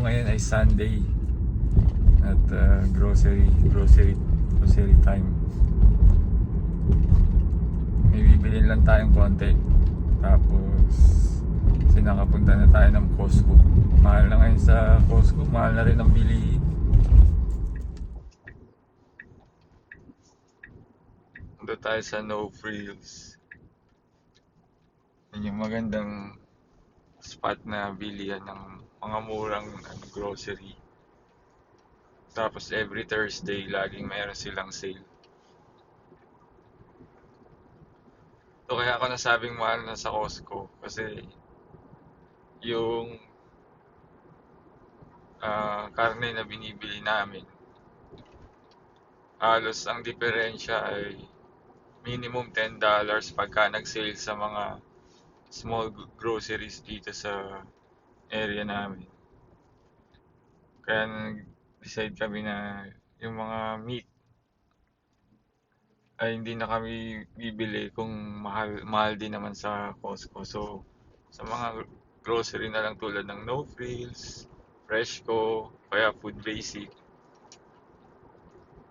ngayon ay Sunday at uh, grocery grocery grocery time. May bibilin lang tayong konti. Tapos sinakapunta na tayo ng Costco. Mahal na ngayon sa Costco, mahal na rin ang bilihin. Punta tayo sa No Frills. Yun yung magandang spot na bilihan ng mga murang ano, grocery. Tapos every Thursday, laging mayroon silang sale. So kaya ako nasabing mahal na sa Costco kasi yung ah, karne na binibili namin halos ang diferensya ay minimum $10 pagka nag-sale sa mga small gro- groceries dito sa area namin. Kaya nag-decide kami na yung mga meat ay hindi na kami bibili kung mahal mahal din naman sa Costco. So sa mga grocery na lang tulad ng No Frills, Freshco, kaya Food Basic.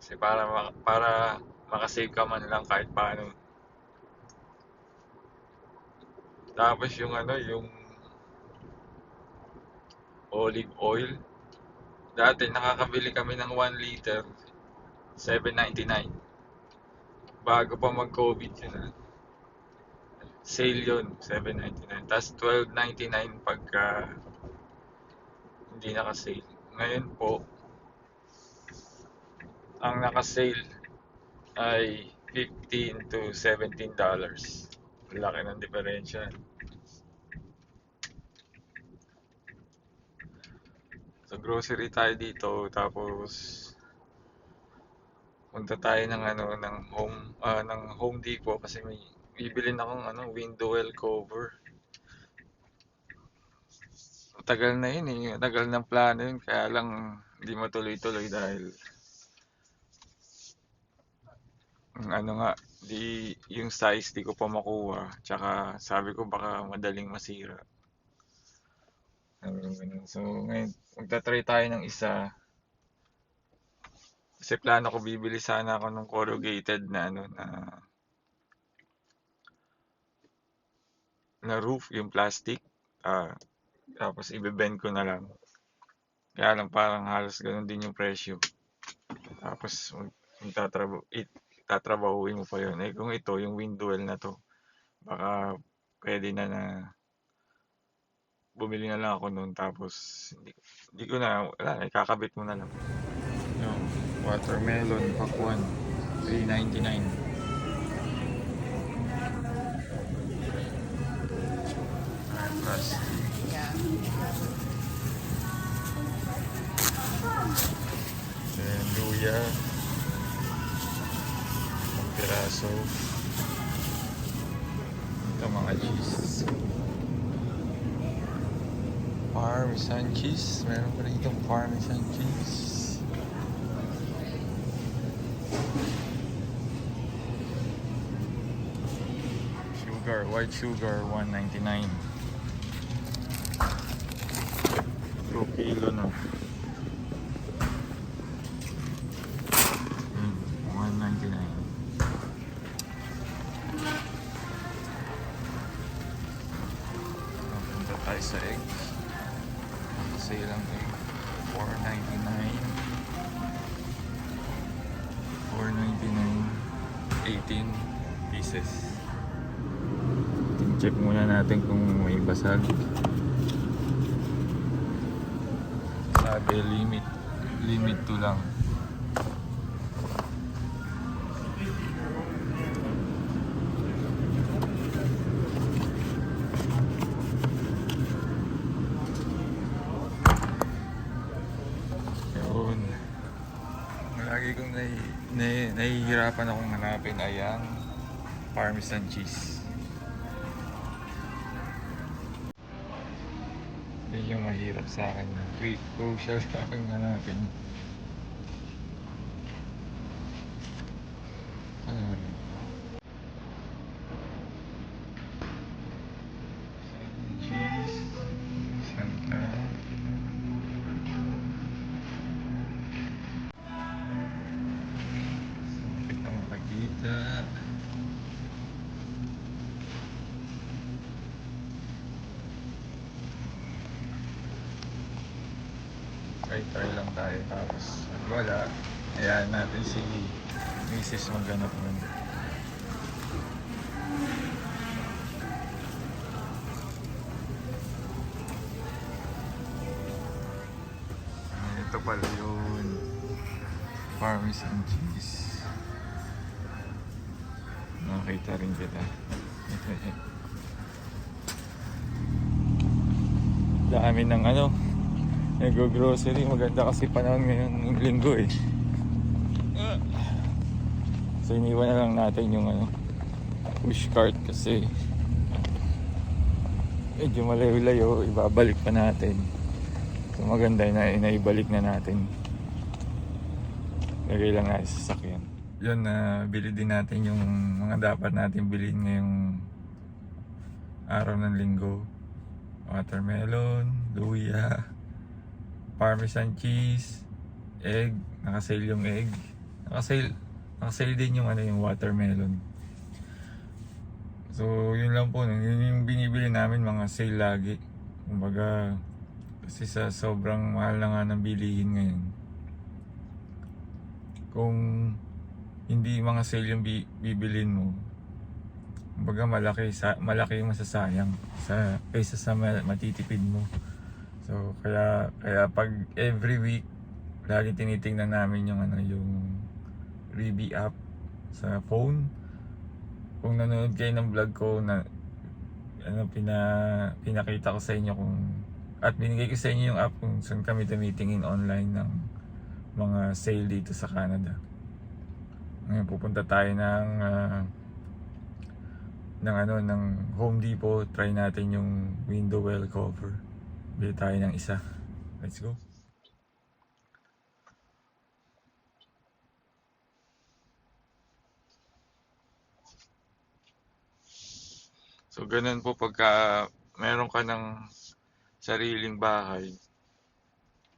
Kasi para para makasave ka man lang kahit paano. Tapos yung ano, yung olive oil. Dati nakakabili kami ng 1 liter, 7.99. Bago pa mag-COVID yun ah. Sale yun, 7.99. Tapos 12.99 pagka hindi naka-sale. Ngayon po, ang naka-sale ay 15 to 17 dollars. Laki ng diferensya. So grocery tayo dito tapos punta tayo ng ano ng home ah, ng Home Depot kasi may bibili na akong ano window well cover. Tagal na yun eh. Tagal ng plano yun kaya lang hindi matuloy-tuloy dahil ano nga di yung size di ko pa makuha tsaka sabi ko baka madaling masira. Ko ganun. So ngayon magta-try tayo ng isa. Kasi plano ko bibili sana ako ng corrugated na ano na na roof yung plastic. Ah tapos ibebend ko na lang. Kaya lang parang halos ganun din yung presyo. Tapos mag- magtatrabaho it tatrabahuin mo pa yun. Eh kung ito yung window na to baka pwede na na bumili na lang ako noon tapos hindi, hindi ko na wala ikakabit mo na lang yung watermelon pakwan 3.99 plastic Then luya. Ang piraso. Ito mga cheese. Parmesan cheese. Meron pa rin itong parmesan cheese. Sugar, white sugar, 199. 2 kilo na. 18 pieces. Check muna natin kung may basag. Sabi limit limit to lang. Nahihirapan akong hanapin ay ang parmesan cheese. Yun yung mahirap sa akin. Cru- Crucial sa akin hanapin. Try lang tayo tapos wala. Ayan natin si Mrs. maghanap nun. Ito pala yun. Parmesan cheese. Nakita rin kita. Dami ng ano nag-grocery maganda kasi panahon ngayon ng linggo eh. So iniwan na lang natin yung ano push cart kasi medyo malayo-layo ibabalik pa natin. So maganda na inaibalik na natin. Lagay lang natin sa sakyan yun na bili din natin yung mga dapat natin bilhin ngayong araw ng linggo. Watermelon, luya, parmesan cheese, egg, nakasale yung egg. Nakasale, nakasale din yung ano yung watermelon. So, yun lang po. Yun yung binibili namin mga sale lagi. Kumbaga, kasi sa sobrang mahal na nga ng bilihin ngayon. Kung hindi mga sale yung bi- bibilin mo, kumbaga malaki sa malaki yung masasayang sa kaysa sa ma- matitipid mo. So kaya kaya pag every week lagi tinitingnan namin yung ano yung Reebie app sa phone. Kung nanonood kayo ng vlog ko na ano pina pinakita ko sa inyo kung at binigay ko sa inyo yung app kung saan kami tumitingin online ng mga sale dito sa Canada. Ngayon pupunta tayo ng ah, ng ano ng Home Depot try natin yung window well cover bili tayo ng isa. Let's go. So ganun po pagka meron ka ng sariling bahay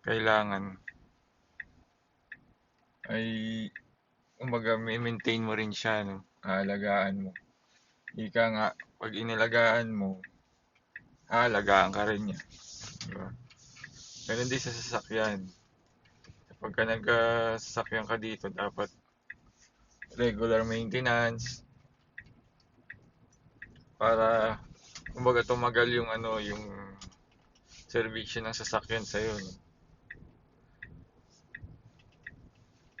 kailangan ay umaga maintain mo rin siya no? Aalagaan mo. Ika nga, pag inilagaan mo, aalagaan ka rin niya. Diba? Ganun din sa sasakyan. Kapag ka nagsasakyan ka dito, dapat regular maintenance para kumbaga tumagal yung ano yung servisyo ng sasakyan sa no?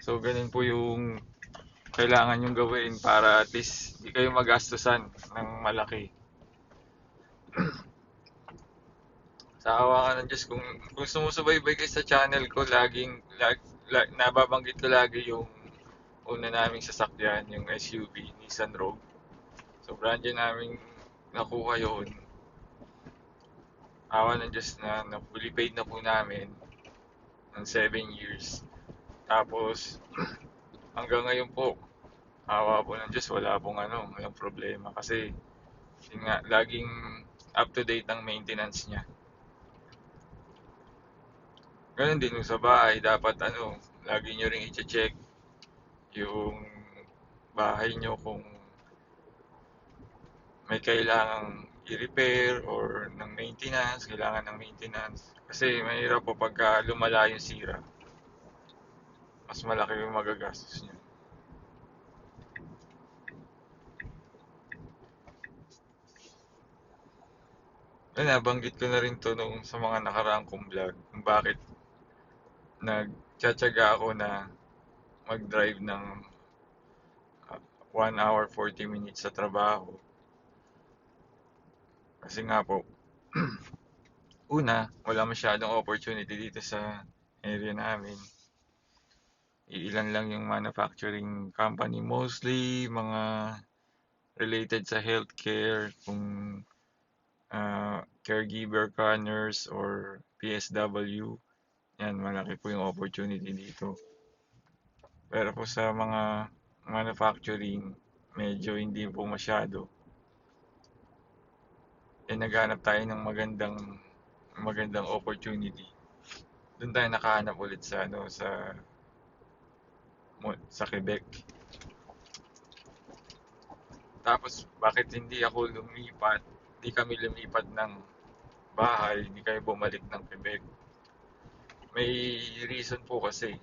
So ganun po yung kailangan yung gawin para at least hindi kayo magastusan ng malaki. sa awa ka ng Diyos, kung, kung sumusubaybay kayo sa channel ko, laging, lag, lag, nababanggit ko lagi yung una naming sasakyan, yung SUV, Nissan Rogue. So, brand new namin nakuha yun. Awa ng Diyos na, na fully paid na po namin ng 7 years. Tapos, hanggang ngayon po, awa po ng Diyos, wala pong ano, walang problema. Kasi, yun nga, laging up to date ang maintenance niya. Ganun din yung sa bahay, dapat ano, lagi nyo ring i-check yung bahay nyo kung may kailangang i-repair or ng maintenance, kailangan ng maintenance. Kasi mahirap po pagka lumala yung sira. Mas malaki yung magagastos nyo. Ayun, nabanggit ko na rin to nung sa mga nakaraang kong vlog kung bakit nagtsatsaga ako na mag-drive ng 1 hour 40 minutes sa trabaho. Kasi nga po, una, wala masyadong opportunity dito sa area namin. Iilan lang yung manufacturing company. Mostly mga related sa healthcare, kung uh, caregiver ka, nurse, or PSW. Yan, malaki po yung opportunity dito. Pero po sa mga manufacturing, medyo hindi po masyado. Eh, naghanap tayo ng magandang magandang opportunity. Doon tayo nakahanap ulit sa ano sa sa Quebec. Tapos bakit hindi ako lumipat? Hindi kami lumipat ng bahay, hindi kayo bumalik ng Quebec. May reason po kasi.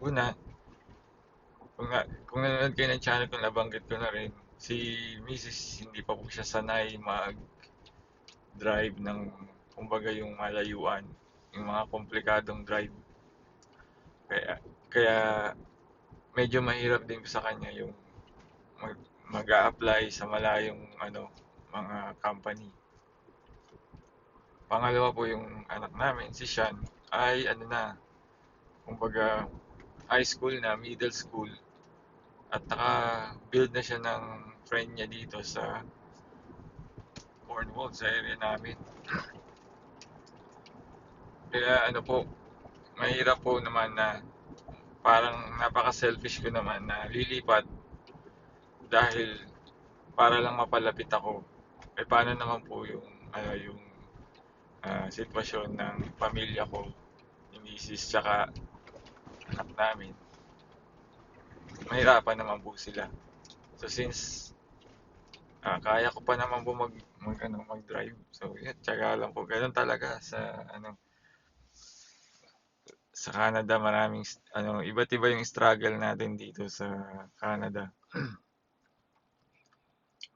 Una, kung, nga, kung nanonood kayo ng channel ko, nabanggit ko na rin, si Mrs. hindi pa po siya sanay mag-drive ng, kumbaga yung malayuan, yung mga komplikadong drive. Kaya, kaya medyo mahirap din sa kanya yung mag, mag-a-apply sa malayong ano, mga company. Pangalawa po yung anak namin, si Sean, ay ano na, kumbaga high school na, middle school. At naka-build na siya ng friend niya dito sa Cornwall, sa area namin. Kaya ano po, mahirap po naman na parang napaka-selfish ko naman na lilipat dahil para lang mapalapit ako. Eh paano naman po yung ano yung uh, sitwasyon ng pamilya ko, misis tsaka anak namin. Mahirapan naman po sila. So since uh, kaya ko pa naman po mag, mag ano, mag-drive. So yeah, tsaga lang po. Ganun talaga sa ano sa Canada maraming ano iba't iba yung struggle natin dito sa Canada.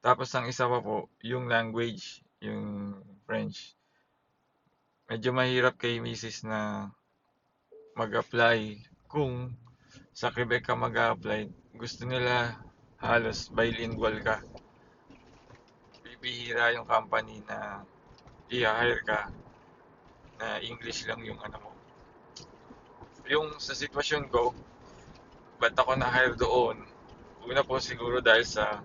Tapos ang isa pa po, yung language, yung French medyo mahirap kay misis na mag-apply. Kung sa Quebec ka mag-apply gusto nila halos bilingual ka. Bibihira yung company na i-hire ka na English lang yung ano mo. Yung sa sitwasyon ko ba't ako na-hire doon? Una po siguro dahil sa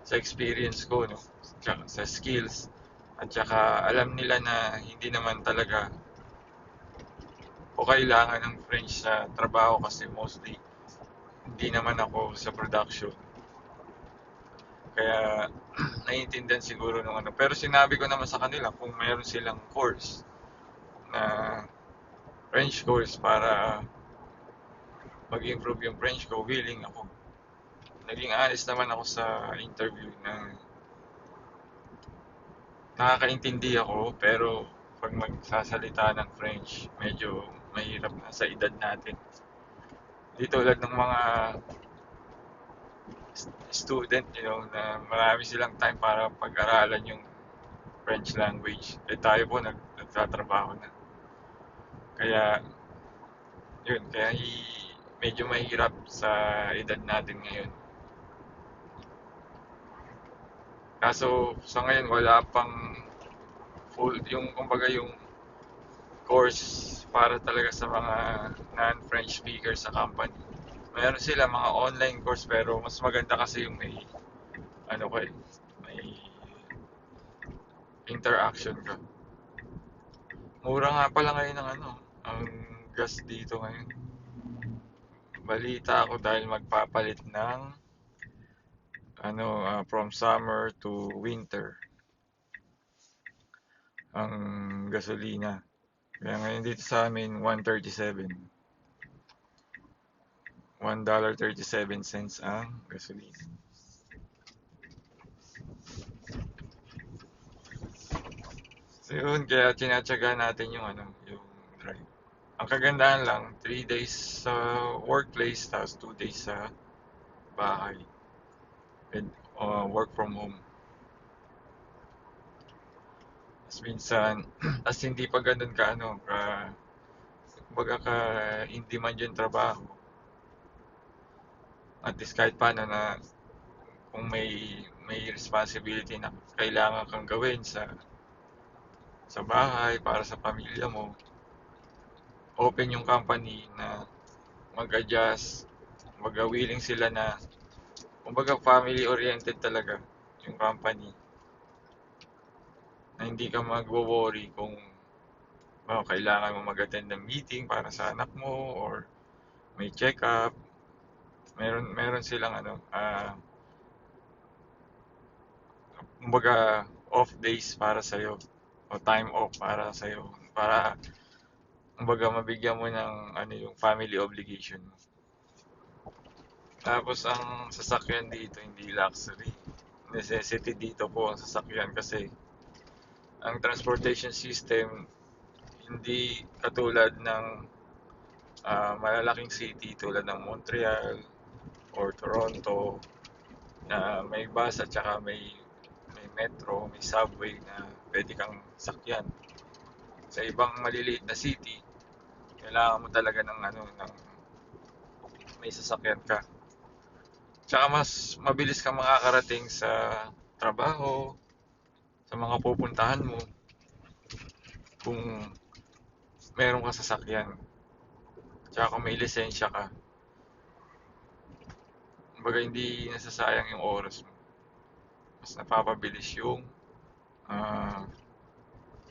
sa experience ko no? Sa skills. At saka alam nila na hindi naman talaga o kailangan ng French sa trabaho kasi mostly hindi naman ako sa production. Kaya naiintindihan siguro ng ano. Pero sinabi ko naman sa kanila kung mayroon silang course na French course para mag-improve yung French ko, willing ako. Naging honest naman ako sa interview na nakakaintindi ako pero pag magsasalita ng French medyo mahirap na sa edad natin. Di tulad ng mga student you know na marami silang time para pag-aralan yung French language. Eh tayo po nag, nagtatrabaho na. Kaya yun kaya medyo mahirap sa edad natin ngayon. Kaso sa ngayon wala pang full yung kumbaga yung course para talaga sa mga non-French speakers sa company. Mayroon sila mga online course pero mas maganda kasi yung may ano ko eh, may interaction ka. Mura nga pala ngayon ng ano, ang gas dito ngayon. Balita ako dahil magpapalit ng ano uh, from summer to winter ang gasolina kaya ngayon dito sa amin 137 $1.37 cents ang gasolina. So yun kaya tinatsaga natin yung ano yung drive. Ang kagandahan lang 3 days sa workplace tapos 2 days sa bahay. With uh, work from home. As minsan, as hindi pa ganun ka ano, ka, baga ka in demand yung trabaho. At least kahit paano na kung may may responsibility na kailangan kang gawin sa sa bahay para sa pamilya mo open yung company na mag-adjust mag-willing sila na kumbaga family oriented talaga yung company na hindi ka magwo-worry kung oh, kailangan mo mag-attend ng meeting para sa anak mo or may check-up meron meron silang ano uh, kumbaga off days para sa iyo o time off para sa iyo para kumbaga mabigyan mo ng ano yung family obligation mo tapos ang sasakyan dito hindi luxury. Necessity dito po ang sasakyan kasi ang transportation system Hindi katulad ng ah, malalaking city tulad ng Montreal or Toronto na may bus at saka may may metro, may subway na pwede kang sakyan. Sa ibang maliliit na city, kailangan mo talaga ng ano ng may sasakyan ka. Tsaka mas mabilis kang makakarating sa trabaho, sa mga pupuntahan mo kung meron ka sasakyan. Tsaka kung may lisensya ka. Kumbaga hindi nasasayang yung oras mo. Mas napapabilis yung ah,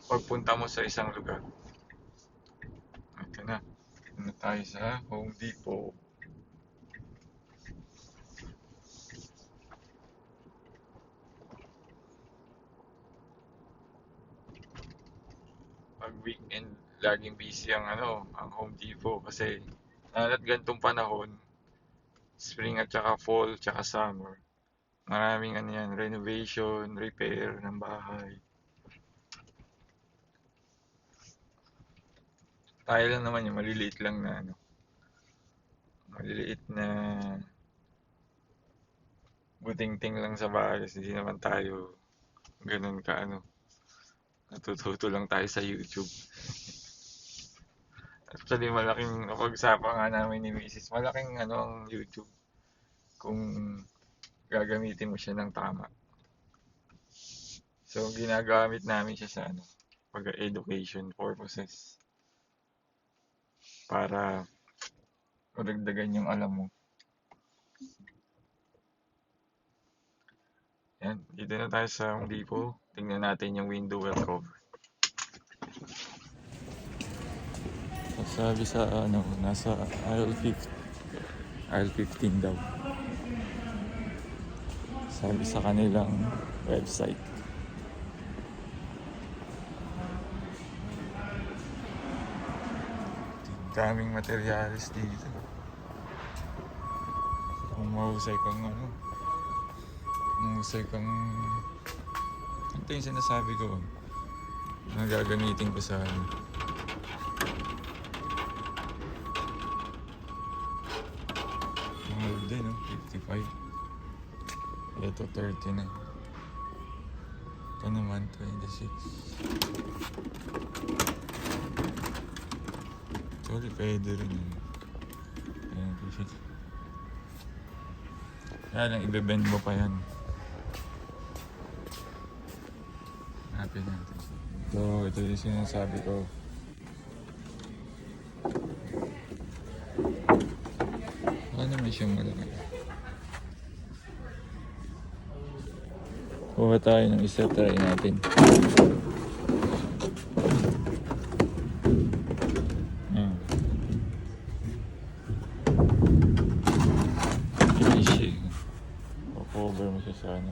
pagpunta mo sa isang lugar. Ito na. Ito na tayo sa Home Depot. Pag weekend, laging busy ang ano, ang Home Depot kasi lalo't gantong panahon, spring at saka fall, tsaka summer. Maraming ano yan, renovation, repair ng bahay. Tayo lang naman yung maliliit lang na ano, maliliit na buting-ting lang sa bahay kasi hindi naman tayo ganun ka ano, natututo lang tayo sa YouTube. Actually, malaking napag-usapan nga namin ni Mrs. Malaking ano ang YouTube kung gagamitin mo siya ng tama. So, ginagamit namin siya sa ano, pag education purposes. Para madagdagan yung alam mo. Yan, dito na tayo sa Home Depot. Tingnan natin yung window well cover. Sabi sa ano, nasa aisle 15. Aisle 15 daw. Sabi sa kanilang website. Daming materialis dito. Kung mahusay kang ano, mahusay kang... Ito yung sinasabi ko. Na gagamitin ko sa ano. Mahal din, no? 55. Ito 30 na. Ito naman 26. Actually, pwede rin yun. Ayan, 26. Kaya lang, ibebend mo pa yan. Hanapin natin. Ito, ito yung sinasabi ko. Siyang malaki. Kuha tayo ng isa, try natin. Ah. Easy. O-cover mo siya sa ano.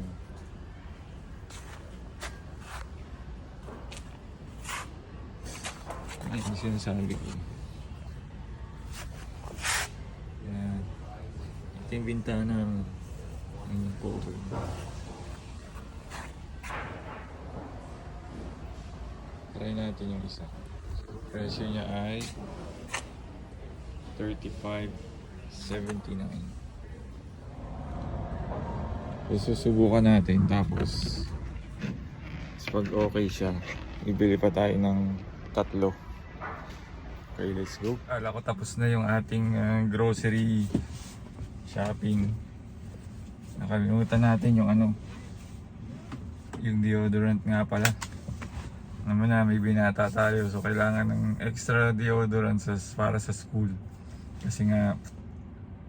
Ay. Yan. Ito yung bintana ng ng cover. Try natin yung isa. Presyo niya ay 35.79. So, susubukan natin tapos pag okay siya, bibili pa tayo ng tatlo. Okay, let's go. Kala ko tapos na yung ating ah, grocery shopping. Nakalimutan natin yung ano, yung deodorant nga pala. Naman na, may binata tayo so kailangan ng extra deodorant sa, para sa school. Kasi nga,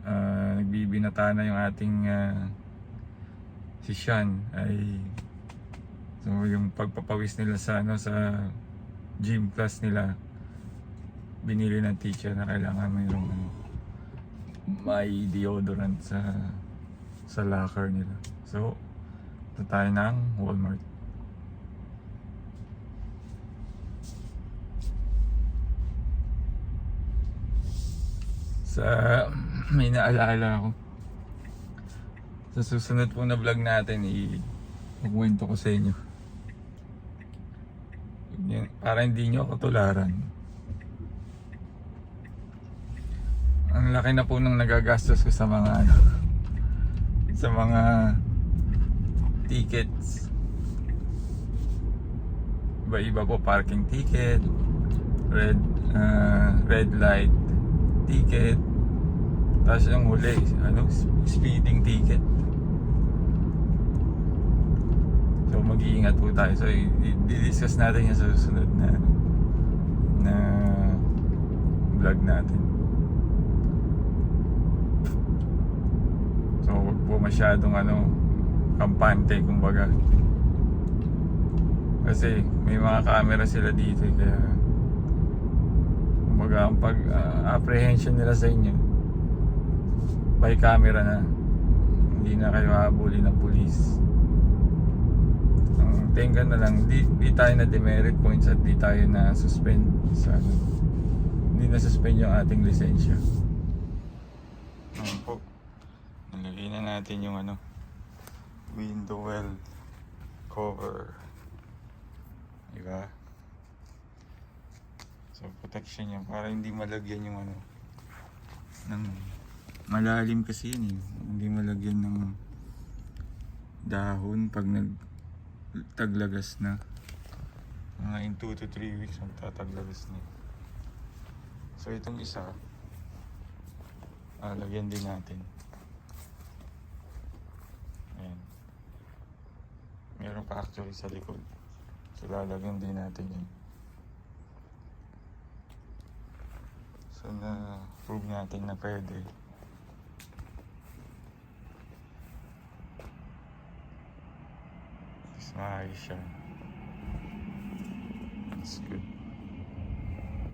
ah, nagbibinata na yung ating ah, si Sean ay so yung pagpapawis nila sa ano sa gym class nila binili ng teacher na kailangan mayroong ano, may deodorant sa sa locker nila. So, ito tayo ng Walmart. Sa may naalala ako. Sa susunod pong na vlog natin, i magkwento ko sa inyo. Para hindi nyo ako tularan. Ang laki na po nung nagagastos ko sa mga ano, sa mga tickets. Iba-iba po parking ticket, red ah, red light ticket, tapos yung huli, ano, speeding ticket. So mag-iingat po tayo. So i-discuss natin yan sa susunod na na vlog natin. So huwag po masyadong ano kampante kumbaga. Kasi may mga camera sila dito eh, kaya kumbaga ang pag ah, apprehension nila sa inyo by camera na hindi na kayo habulin ng pulis ang tenga na lang di, di tayo na demerit points at di tayo na suspend sa ano hindi na suspend yung ating lisensya Ayan po nilagay na natin yung ano window well cover. Diba? So protection yan. Para hindi malagyan yung ano ng malalim kasi yun eh. Hindi malagyan ng dahon pag nag taglagas na. Mga in 2 to 3 weeks magtataglagas na so itong isa ah, lagyan din natin ayan meron pa actually sa likod so lalagyan din natin yun so na prove natin na pwede Mas maayos siya. That's good.